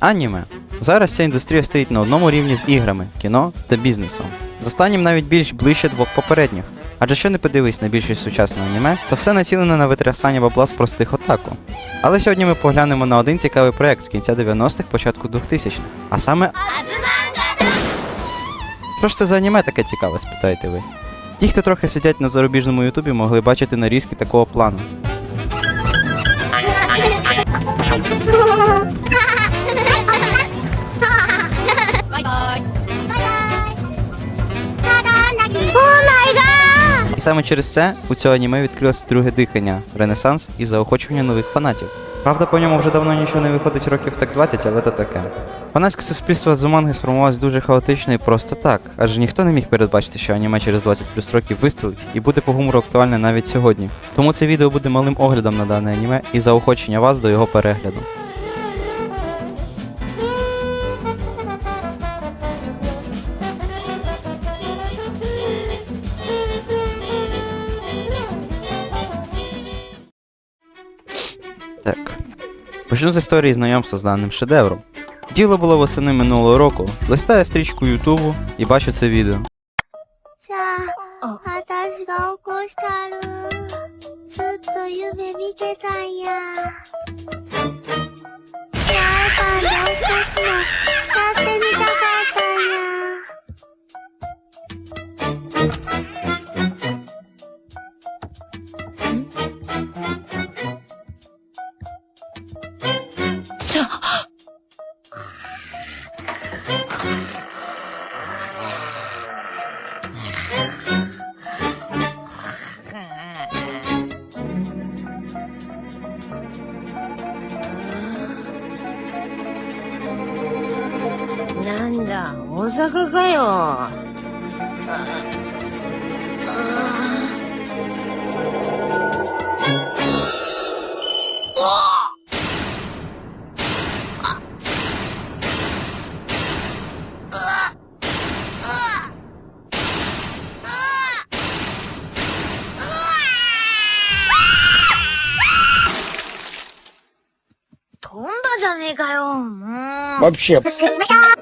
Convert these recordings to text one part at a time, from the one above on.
Аніме. Зараз ця індустрія стоїть на одному рівні з іграми, кіно та бізнесом. З останнім навіть більш ближче двох попередніх. Адже що не подивись на більшість сучасного аніме, то все націлене на витрясання бабла з простих отаку. Але сьогодні ми поглянемо на один цікавий проект з кінця 90-х, початку 2000-х. А саме. Що ж це за аніме таке цікаве, спитаєте ви? Ті, хто трохи сидять на зарубіжному ютубі, могли бачити нарізки такого плану. саме через це у цього аніме відкрилося друге дихання, ренесанс і заохочування нових фанатів. Правда, по ньому вже давно нічого не виходить років так 20, але то таке. Фанатське суспільство Зуманги сформувалось дуже хаотично і просто так, адже ніхто не міг передбачити, що аніме через 20 плюс років вистрелить і буде по гумору актуальне навіть сьогодні. Тому це відео буде малим оглядом на дане аніме і заохочення вас до його перегляду. Почну з історії знайомства з даним шедевром. Діло було восени минулого року. Листаю стрічку Ютубу і бачу це відео. 大阪かよ。あ飛んだじゃねえかよ、もう。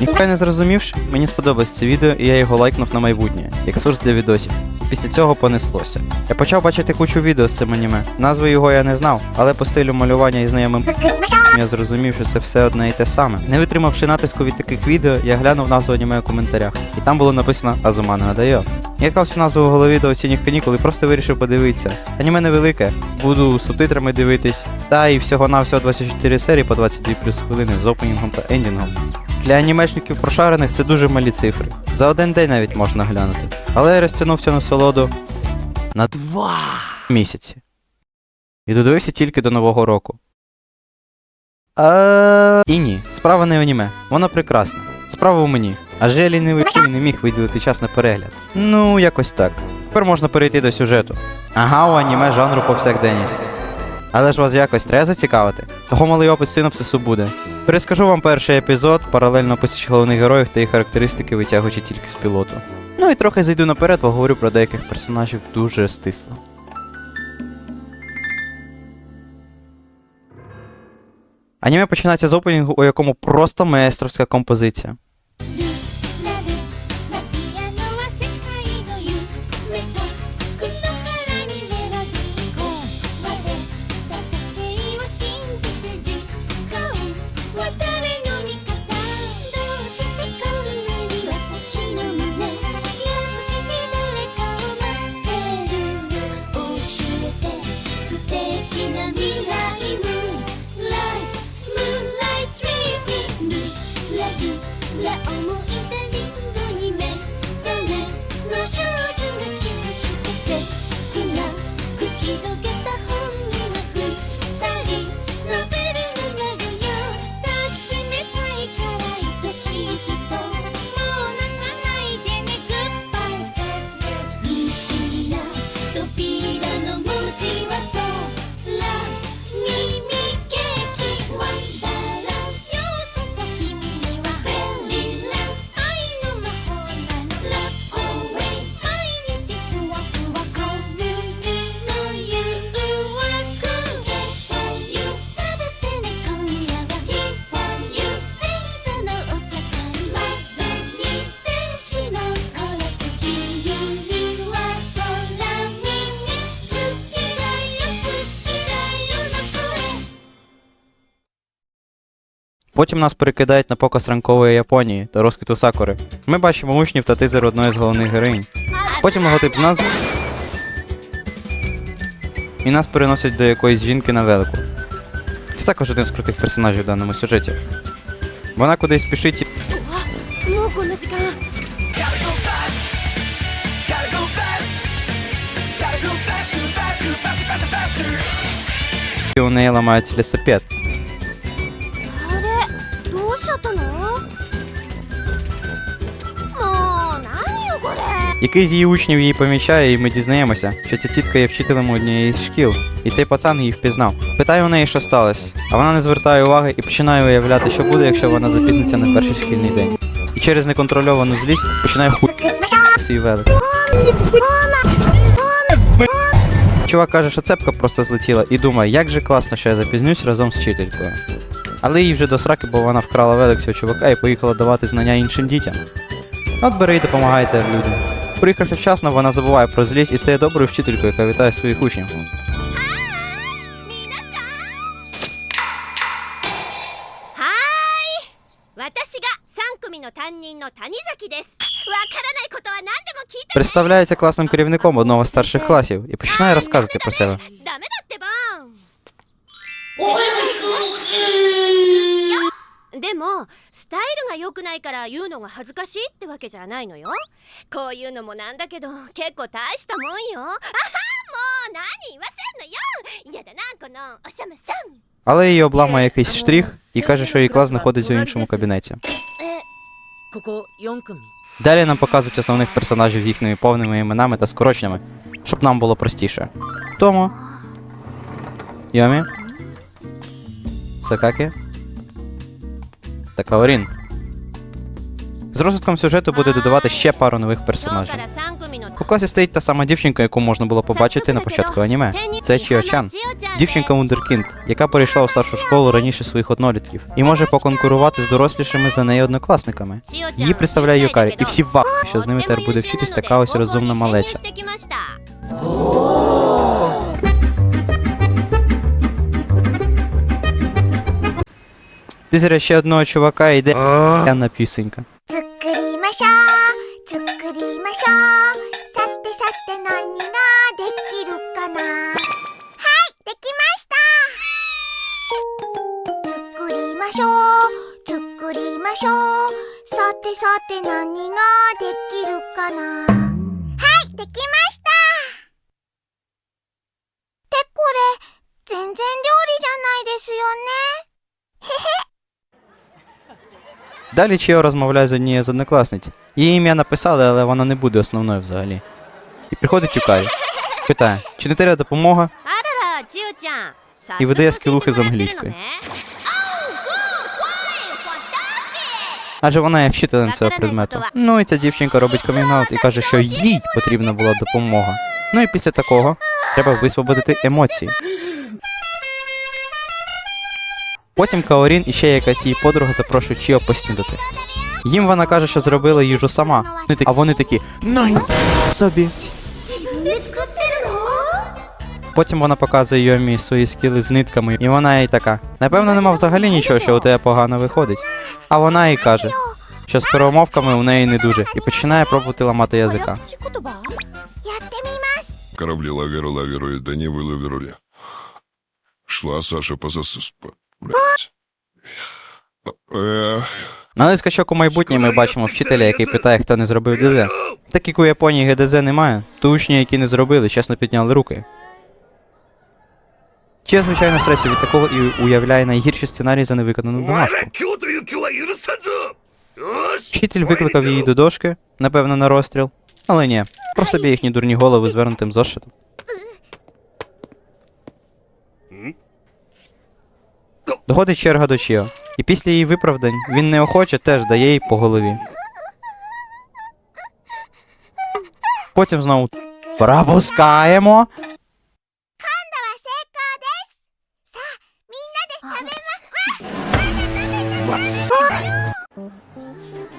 Ніхто не зрозумівши, мені сподобалось це відео, і я його лайкнув на майбутнє, як сурс для відосів. Після цього понеслося. Я почав бачити кучу відео з цим аніме. Назви його я не знав, але по стилю малювання і знайомим я зрозумів, що це все одне і те саме. Не витримавши натиску від таких відео, я глянув назву аніме у коментарях, і там було написано Азумана Гадайо. Я відклав цю назву в голові до осінніх канікул і просто вирішив подивитися. Аніме невелике, буду субтитрами дивитись, та і всього-навсього 24 серії по 22 плюс хвилини з опенінгом та ендінгом. Для анімешників прошарених це дуже малі цифри. За один день навіть можна глянути. Але я розтягнув цю насолоду на два місяці. І додивився тільки до Нового року. А... І ні, справа не в аніме, воно прекрасне. Справа у мені. Адже я лінивий хуй не міг виділити час на перегляд. Ну, якось так. Тепер можна перейти до сюжету. Ага, у аніме жанру повсякденність. Але ж вас якось треба зацікавити. Того малий опис синопсису буде. Перескажу вам перший епізод, паралельно посіч головних героїв та їх характеристики, витягуючи тільки з пілоту. Ну і трохи зайду наперед, поговорю про деяких персонажів дуже стисло. Аніме починається з опенінгу, у якому просто маестровська композиція. いや思い Потім нас перекидають на показ ранкової Японії та розквіту сакури. Ми бачимо учнів та тизер одної з головних героїнь. Потім логотип з назв... І нас переносять до якоїсь жінки на велику. Це також один з крутих персонажів в даному сюжеті. Вона кудись пішить і... І у неї ламається лісапет. Який з її учнів її помічає, і ми дізнаємося, що ця тітка є вчителем однієї з шкіл, і цей пацан її впізнав. Питаю у неї, що сталося, а вона не звертає уваги і починає уявляти, що буде, якщо вона запізниться на перший шкільний день. І через неконтрольовану злість починає ху свій велик. Чувак каже, що цепка просто злетіла і думає, як же класно, що я запізнюсь разом з вчителькою. Але їй вже до сраки, бо вона вкрала велик цього чувака і поїхала давати знання іншим дітям. От бери і допомагайте людям. Приїхавши вчасно, вона забуває про злість і стає доброю вчителькою, яка вітає своїх учнів. Представляється класним керівником одного з старших класів і починає розказувати про себе. Демо, ダメだってばでもスタイルが良くないから言うのが恥ずかしいってわけじゃないのよこういうのもなんだけど結構大したもんよあはもう何言わせんのよ嫌だなこのおしゃまさん Але її обламує якийсь штрих і каже, що її клас знаходиться у іншому кабінеті. えここ4組 Далі нам показують основних персонажів з їхніми повними іменами та скороченнями, щоб нам було простіше. Тому. Йомі. Сакакі. та Каорін. З розвитком сюжету буде додавати ще пару нових персонажів. У класі стоїть та сама дівчинка, яку можна було побачити на початку аніме. Це Чіочан, дівчинка Вундеркінд, яка перейшла у старшу школу раніше своїх однолітків і може поконкурувати з дорослішими за неї однокласниками. Її представляє Юкарі, і всі в що з ними тепер буде вчитись така ось розумна малеча. Ти ще одного чувака і йде Яна пісенька. 作りましょう作りましょうさてさて何ができるかなはいできました作りましょう作りましょうさてさて何ができるかなはいできましたってこれ全然料理じゃないですよね Далі Чіо розмовляє з однією з однокласниць. Її ім'я написали, але вона не буде основною взагалі. І приходить Юкай. Питає, чи не треба допомога? І видає скілухи з англійської. Адже вона є вчителем цього предмету. Ну і ця дівчинка робить комінг-аут і каже, що їй потрібна була допомога. Ну і після такого треба висвободити емоції. Потім Каорін і ще якась її подруга запрошують Чіо поснідати. Їм вона каже, що зробила їжу сама. А вони такі Най собі. Потім вона показує Йомі свої скіли з нитками, і вона їй така: напевно, нема взагалі нічого, що у тебе погано виходить. А вона їй каже, що з перемовками у неї не дуже, і починає пробувати ламати язика. Кораблі лавіру лавірує, да ніби лавіруля. Шла Саша поза Е. На ну, скачок у майбутнє ми бачимо вчителя, який питає, хто не зробив ДЗ. Так як у Японії ГДЗ немає, то учні, які не зробили, чесно підняли руки. Чи я, звичайно, стресі від такого і уявляє найгірші сценарії за невиконану домашку. Вчитель викликав її до дошки, напевно, на розстріл. Але ні, просто б'є їхні дурні голови звернутим зошитом. Е, Доходить черга до Чіо. І після її виправдань він неохоче теж дає їй по голові. Потім знову пропускаємо.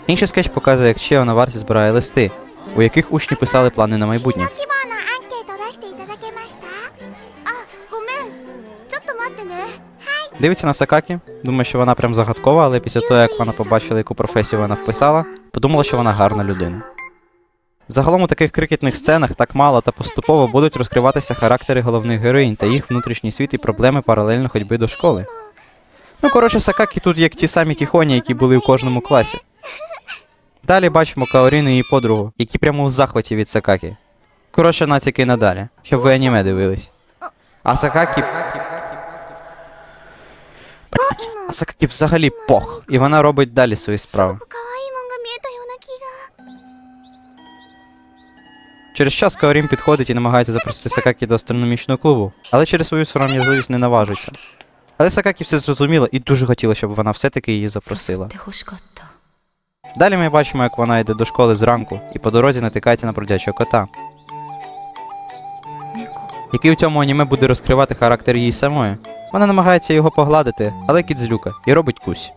Інший скетч показує, як Чіо на варті збирає листи, у яких учні писали плани на майбутнє. Дивиться на Сакакі, думає, що вона прям загадкова, але після того, як вона побачила, яку професію вона вписала, подумала, що вона гарна людина. Загалом у таких крикетних сценах так мало та поступово будуть розкриватися характери головних героїнь та їх внутрішній світ і проблеми паралельно ходьби до школи. Ну, коротше, Сакакі тут як ті самі тіхоні, які були в кожному класі. Далі бачимо Каоріну і її подругу, які прямо в захваті від Сакакі. Коротше, натяки надалі, щоб ви аніме дивились. А Сакакі а Сакакі взагалі пох, і вона робить далі свої справи. 可愛いもんが見えたような気が Через час Каорім підходить і намагається запросити Сакакі до астрономічного клубу, але через свою сором'язливість не наважиться. Але Сакакі все зрозуміла і дуже хотіла, щоб вона все-таки її запросила. て欲しかった Далі ми бачимо, як вона йде до школи зранку і по дорозі натикається на бродячого кота, 猫 який у цьому аніме буде розкривати характер її самої. Вона намагається його погладити, але кіт злюка і робить кусь.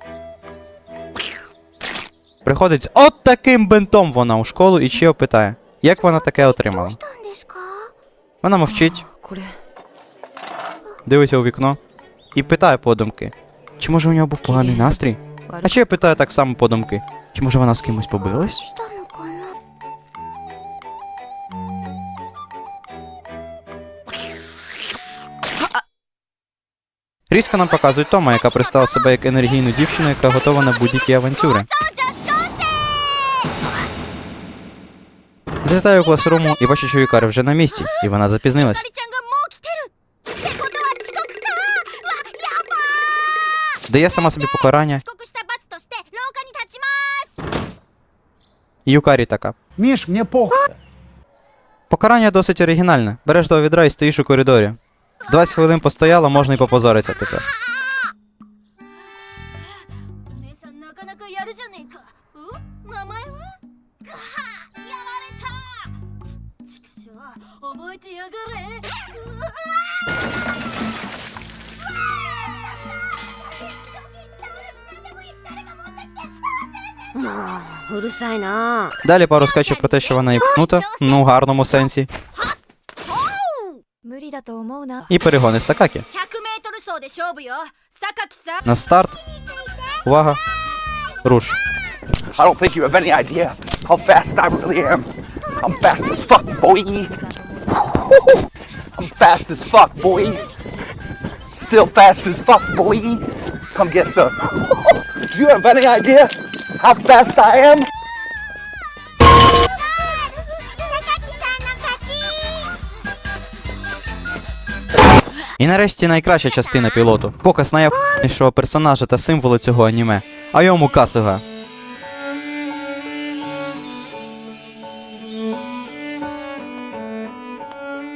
Приходить з от таким бентом вона у школу і ще питає, як вона таке отримала. Вона мовчить, дивиться у вікно і питає подумки. Чи може у нього був поганий настрій? А чи я питаю так само подумки? Чи може вона з кимось побилась? Різко нам показують Тома, яка представила себе як енергійну дівчину, яка готова на будь-які авантюри. Злітаю у класруму і бачу, що Юкари вже на місці, і вона запізнилась. Дає сама собі покарання. Юкарі така. Міш, мені похуй. Покарання досить оригінальне. Береш до відра і стоїш у коридорі. 20 хвилин постояла, можна і попозоритися тепер. Далі пару скачів про те, що вона іпнута, ну в гарному сенсі. 理だと思うな і перегони Сакакі. 100メートル走で勝負よ榊さん На старт. Увага. Руш. I don't think you have any idea how fast I really am. I'm fast as fuck, boy. I'm fast as fuck, boy. Still fast as fuck, boy. Come get some. Do you have any idea how fast I am? І нарешті найкраща частина пілоту. Показ найапнішого персонажа та символи цього аніме. А йому Касуга.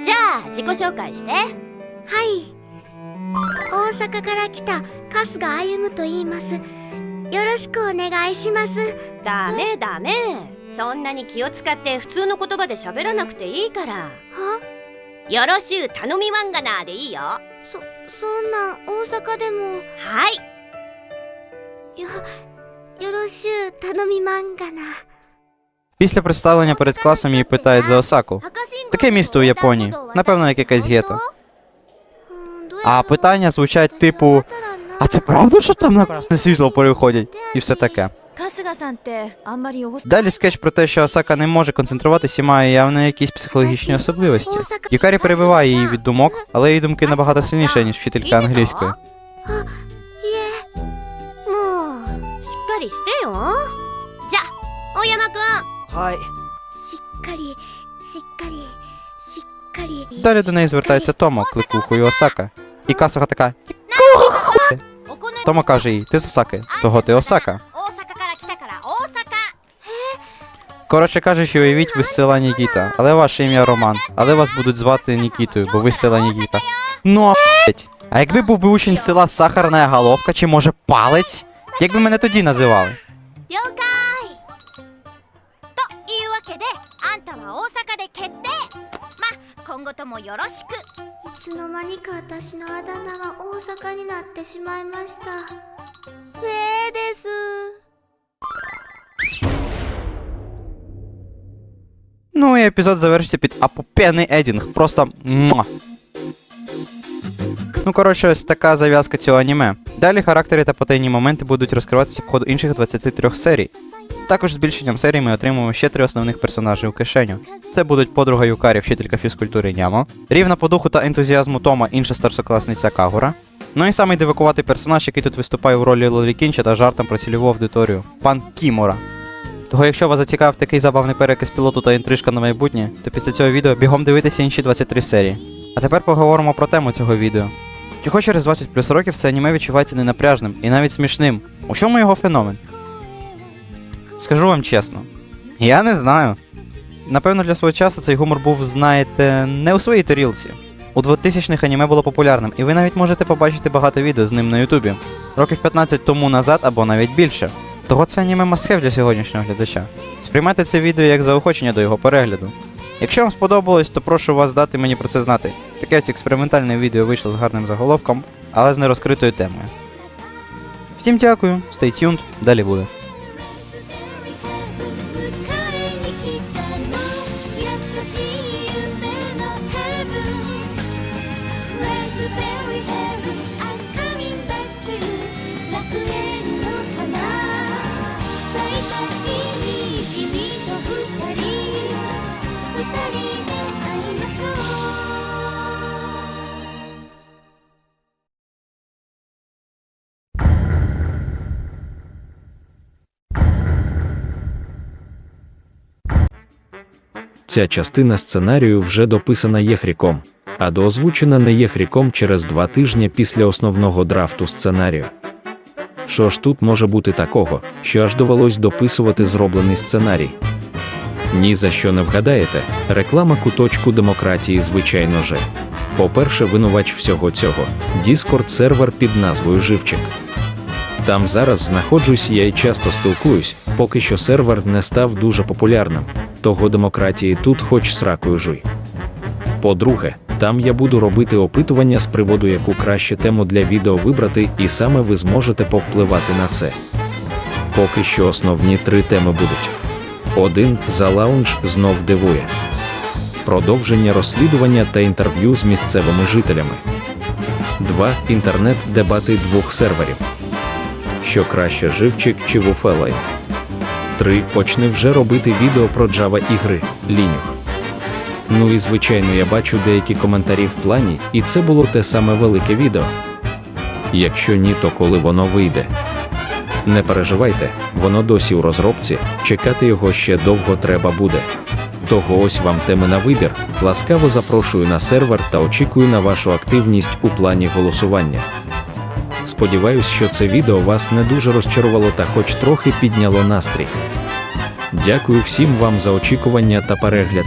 じゃあ自己紹介してはい大阪から来た春日歩と言いますよろしくお願いしますダメダメそんなに気を使って普通の言葉で喋らなくていいからは よろしゅう頼みまんがなでいいよはそそんなん大阪でもいよよろしゅう頼みまんがな Після представлення перед класом її питають за Осаку. Таке місто у Японії. Напевно, як якесь гетто. А питання звучать типу: А це правда, що там на красне світло переходять? І все таке. Далі скетч про те, що Асака не може концентруватися і має явно якісь психологічні особливості. Юкарі перебиває її від думок, але її думки набагато сильніші, ніж вчителька англійської. Ну, Далі до неї звертається Томо, кликухою Осака. І Касуха така. Томо каже їй, ти з Осаки, того ти Осака. Коротше кажучи, уявіть, ви з села Нікіта, але ваше ім'я Роман, але вас будуть звати Нікітою, бо ви з села Нікіта. Ну а блять. А якби був би учень з села Сахарна головка, чи може палець? Як би мене тоді називали? 了 Ну і епізод завершився під апопений едінг. Просто муа. Ну, коротше, ось така зав'язка цього аніме. Далі характери та потайні моменти будуть розкриватися по ходу інших 23 серій. Також збільшенням серій ми отримуємо ще три основних персонажі у кишеню. Це будуть подруга Юкарі, вчителька фізкультури Нямо, рівна по духу та ентузіазму Тома, інша старшокласниця Кагура. Ну і самий дивакуватий персонаж, який тут виступає у ролі Лолі Кінча та жартом про цільову аудиторію пан Кімура. Того, якщо вас зацікавив такий забавний переказ пілоту та інтрижка на майбутнє, то після цього відео бігом дивитися інші 23 серії. А тепер поговоримо про тему цього відео. Чого через 20 плюс років це аніме відчувається ненапряжним і навіть смішним. У чому його феномен? Скажу вам чесно. Я не знаю. Напевно, для свого часу цей гумор був, знаєте, не у своїй тарілці. У 2000-х аніме було популярним, і ви навіть можете побачити багато відео з ним на Ютубі. Років 15 тому назад або навіть більше. Того це аніме масхев для сьогоднішнього глядача. Сприймайте це відео як заохочення до його перегляду. Якщо вам сподобалось, то прошу вас дати мені про це знати. Таке ось експериментальне відео вийшло з гарним заголовком, але з нерозкритою темою. Втім, дякую, stay tuned, далі буде. Ця частина сценарію вже дописана Єхріком, а доозвучена не Єхріком через два тижні після основного драфту сценарію. Що ж тут може бути такого, що аж довелось дописувати зроблений сценарій? Ні за що не вгадаєте, реклама куточку демократії, звичайно же. По-перше, винувач всього цього Discord сервер під назвою Живчик. Там зараз знаходжусь я і часто спілкуюсь, поки що сервер не став дуже популярним, того демократії тут хоч сракою жуй. По-друге, там я буду робити опитування з приводу, яку краще тему для відео вибрати, і саме ви зможете повпливати на це. Поки що основні три теми будуть: один за лаунж знов дивує, продовження розслідування та інтерв'ю з місцевими жителями. 2. Інтернет-дебати двох серверів. Що краще живчик чи вуфелай? 3. Почни вже робити відео про Java ігри лінюх. Ну і звичайно, я бачу деякі коментарі в плані, і це було те саме велике відео. Якщо ні, то коли воно вийде. Не переживайте, воно досі у розробці, чекати його ще довго треба буде. Того ось вам теми на вибір. Ласкаво запрошую на сервер та очікую на вашу активність у плані голосування. Сподіваюсь, що це відео вас не дуже розчарувало та хоч трохи підняло настрій. Дякую всім вам за очікування та перегляд.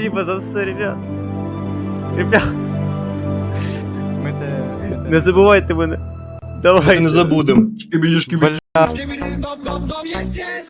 Спасибо за все, ребят. Ребят. Ми те, Не забувайте мене. Давай. Не забудем. я